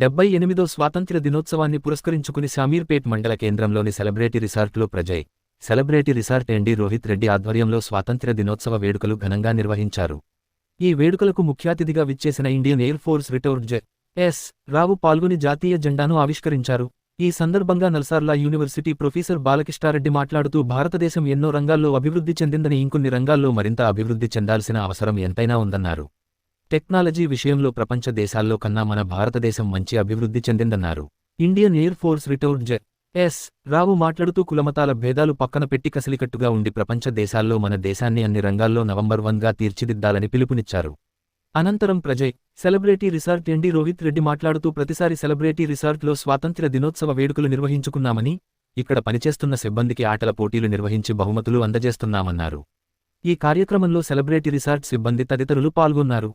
డెబ్బై ఎనిమిదో స్వాతంత్ర్య దినోత్సవాన్ని పురస్కరించుకుని శామీర్పేట్ మండల కేంద్రంలోని celebrity రిసార్ట్లో Prajay celebrity resort MD Rohit Reddy ఆధ్వర్యంలో స్వాతంత్ర్య దినోత్సవ వేడుకలు ఘనంగా నిర్వహించారు. ఈ వేడుకలకు ముఖ్యాతిథిగా విచ్చేసిన Indian air force return J. S. Rao పాల్గొని జాతీయ జెండాను ఆవిష్కరించారు. ఈ సందర్భంగా నల్సార్లా యూనివర్సిటీ ప్రొఫెసర్ బాలకృష్ణారెడ్డి మాట్లాడుతూ భారతదేశం ఎన్నో రంగాల్లో అభివృద్ధి చెందిందని ఇంకొన్ని రంగాల్లో మరింత అభివృద్ధి చెందాల్సిన అవసరం ఎంతైనా ఉందన్నారు. టెక్నాలజీ విషయంలో ప్రపంచ దేశాల్లో కన్నా మన భారతదేశం మంచి అభివృద్ధి చెందిందన్నారు. Indian air force return J. S. Rao మాట్లాడుతూ కులమతాల భేదాలు పక్కన పెట్టి కసిలికట్టుగా ఉండి ప్రపంచ దేశాల్లో మన దేశాన్ని అన్ని రంగాల్లో నవంబర్ వన్గా తీర్చిదిద్దాలని పిలుపునిచ్చారు. అనంతరం Prajay celebrity resort MD Rohit Reddy మాట్లాడుతూ ప్రతిసారి సెలబ్రిటీ రిసార్ట్లో స్వాతంత్ర్య దినోత్సవ వేడుకలు నిర్వహించుకున్నామని ఇక్కడ పనిచేస్తున్న సిబ్బందికి ఆటల పోటీలు నిర్వహించి బహుమతులు అందజేస్తున్నామన్నారు. ఈ కార్యక్రమంలో సెలబ్రిటీ రిసార్ట్ సిబ్బంది తదితరులు పాల్గొన్నారు.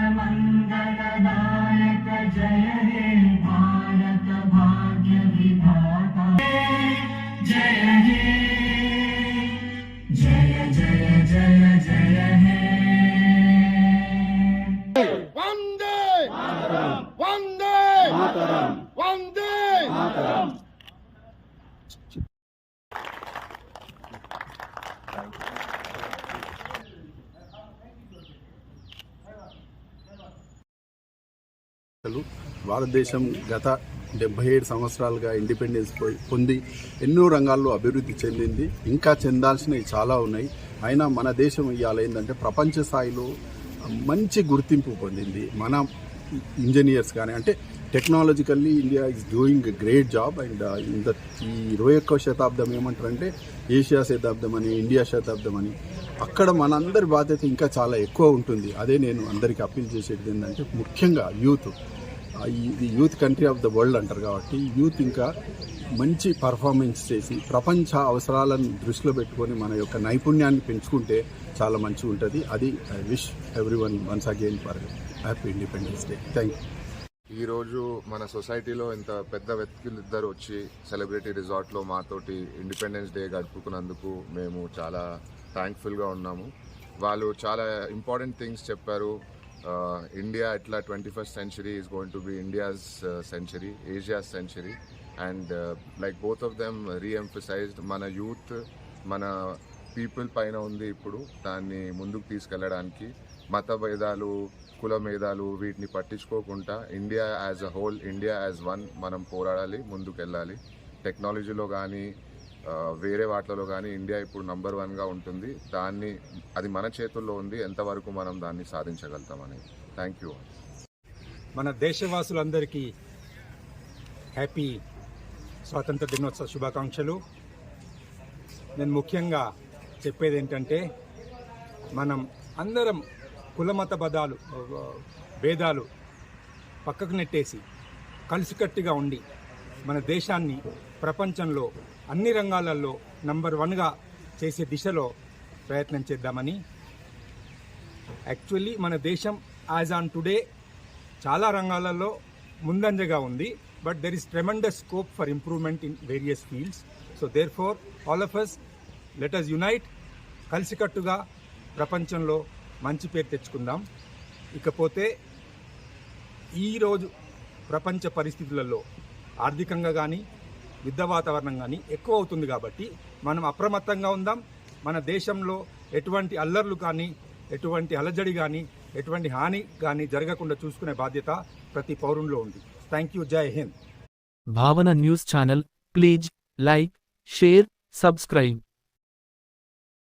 వందే మాతరం భారతదేశం గత డెబ్బై ఏడు సంవత్సరాలుగా ఇండిపెండెన్స్ పొంది ఎన్నో రంగాల్లో అభివృద్ధి చెందింది ఇంకా చెందాల్సినవి చాలా ఉన్నాయి. అయినా మన దేశం ఇవాళ ఏంటంటే ప్రపంచ స్థాయిలో మంచి గుర్తింపు పొందింది. మన ఇంజనీర్స్ కానీ అంటే technologically India is doing great job and in the ఈ ఇరవై ఒక్క శతాబ్దం ఏమంటారంటే ఏషియా శతాబ్దం అని ఇండియా శతాబ్దం అని. అక్కడ మనందరి బాధ్యత ఇంకా చాలా ఎక్కువ ఉంటుంది. అదే నేను అందరికీ అప్పీల్ చేసేది ఏంటంటే ముఖ్యంగా యూత్. ఈ- ఇది youth country of the world అంటారు కాబట్టి యూత్ ఇంకా మంచి పర్ఫార్మెన్స్ చేసి ప్రపంచ అవసరాలను దృష్టిలో పెట్టుకొని మన యొక్క నైపుణ్యాన్ని పెంచుకుంటే చాలా మంచిగా ఉంటుంది అది I wish every one once again for happy independence day. Thank you. ఈరోజు మన సొసైటీలో ఇంత పెద్ద వ్యక్తులు ఇద్దరు వచ్చి సెలబ్రిటీ రిసార్ట్లో మాతోటి ఇండిపెండెన్స్ డే గడుపుకున్నందుకు మేము చాలా థ్యాంక్ఫుల్గా ఉన్నాము. వాళ్ళు చాలా ఇంపార్టెంట్ థింగ్స్ చెప్పారు. ఇండియా ఎట్లా twenty first century is going to be India's century Asia's century and like both of them reemphasized మన యూత్ మన పీపుల్ పైన ఉంది ఇప్పుడు. దాన్ని ముందుకు తీసుకెళ్ళడానికి మత భేదాలు కుల భేదాలు వీటిని పట్టించుకోకుండా India as a whole India as one మనం పోరాడాలి ముందుకు వెళ్ళాలి టెక్నాలజీలో కానీ వేరే వాటిలో కానీ ఇండియా ఇప్పుడు నంబర్ వన్గా ఉంటుంది. దాన్ని అది మన చేతుల్లో ఉంది. ఎంతవరకు మనం దాన్ని సాధించగలుగుతామని. థ్యాంక్ యూ మన దేశవాసులందరికీ హ్యాపీ స్వాతంత్ర దినోత్సవ శుభాకాంక్షలు. నేను ముఖ్యంగా చెప్పేది ఏంటంటే మనం అందరం కులమత బదాలు భేదాలు పక్కకు నెట్టేసి కలిసికట్టుగా ఉండి మన దేశాన్ని ప్రపంచంలో అన్ని రంగాలలో నంబర్ వన్గా చేసే దిశలో ప్రయత్నం చేద్దామని. యాక్చువల్లీ మన దేశం యాజ్ ఆన్ టుడే చాలా రంగాలలో ముందంజగా ఉంది. But there is tremendous scope for improvement in various fields so therefore all of us let us unite కలిసికట్టుగా ప్రపంచంలో మంచి పేరు తెచ్చుకుందాం. ఇకపోతే ఈరోజు ప్రపంచ పరిస్థితులలో ఆర్థికంగా కానీ యుద్ధ వాతావరణం కానీ ఎక్కువ అవుతుంది కాబట్టి మనం అప్రమత్తంగా ఉందాం. మన దేశంలో ఎటువంటి అల్లర్లు కానీ ఎటువంటి అలజడి కానీ ఎటువంటి హాని కానీ జరగకుండా చూసుకునే బాధ్యత ప్రతి పౌరుల్లో ఉంది. Thank you Jai Hind Bhavana news channel please like share subscribe